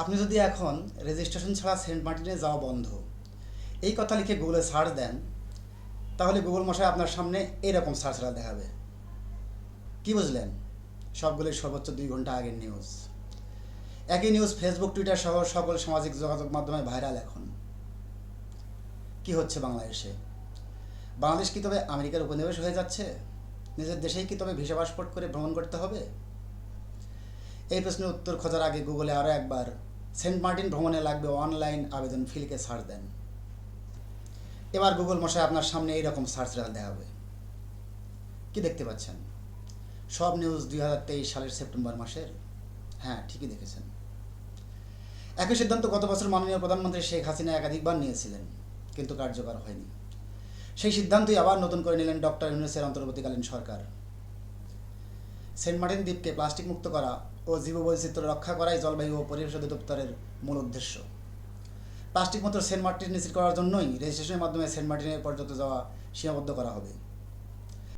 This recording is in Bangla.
আপনি যদি এখন রেজিস্ট্রেশন ছাড়া সেন্ট মার্টিনে যাওয়া বন্ধ, এই কথা লিখে গুগলে সার্চ দেন, তাহলে গুগল মশাই আপনার সামনে এরকম সার্চরা দেখাবে। কি বুঝলেন? সবগুলোই সর্বোচ্চ দুই ঘণ্টা আগের নিউজ একই নিউজ ফেসবুক টুইটার সহ সকল সামাজিক যোগাযোগ মাধ্যমে ভাইরাল এখন। কি হচ্ছে বাংলাদেশে? বাংলাদেশ কি তবে আমেরিকার উপনিবেশ হয়ে যাচ্ছে? নিজের দেশেই কি তবে ভিসা পাসপোর্ট করে ভ্রমণ করতে হবে? এই প্রশ্নের উত্তর খোঁজার আগে গুগলে আরও একবার, সেন্ট মার্টিন ভ্রমণে লাগবে অনলাইন আবেদন ফিলকে সার্চ দেন। এবার গুগল মশাই আপনার সামনে এইরকম সার্চ রেজাল্ট দেখাবে। কি দেখতে পাচ্ছেন? সব নিউজ দুই হাজার তেইশ সালের সেপ্টেম্বর মাসের। হ্যাঁ ঠিকই দেখেছেন। একই সিদ্ধান্ত গত বছর মাননীয় প্রধানমন্ত্রী শেখ হাসিনা একাধিকবার নিয়েছিলেন, কিন্তু কার্যকর হয়নি। সেই সিদ্ধান্তই আবার নতুন করে নিলেন ডক্টর ইউনুসের অন্তর্বর্তীকালীন সরকার। সেন্ট মার্টিন দ্বীপকে প্লাস্টিক মুক্ত করা ও জীববৈচিত্র্য রক্ষা করাই জলবায়ু ও পরিবেশ অধিদপ্তরের মূল উদ্দেশ্য। প্লাস্টিক মুক্ত সেন্ট মার্টিন নিশ্চিত করার জন্যই রেজিস্ট্রেশনের মাধ্যমে সেন্ট মার্টিনের পর্যন্ত যাওয়া সীমাবদ্ধ করা হবে।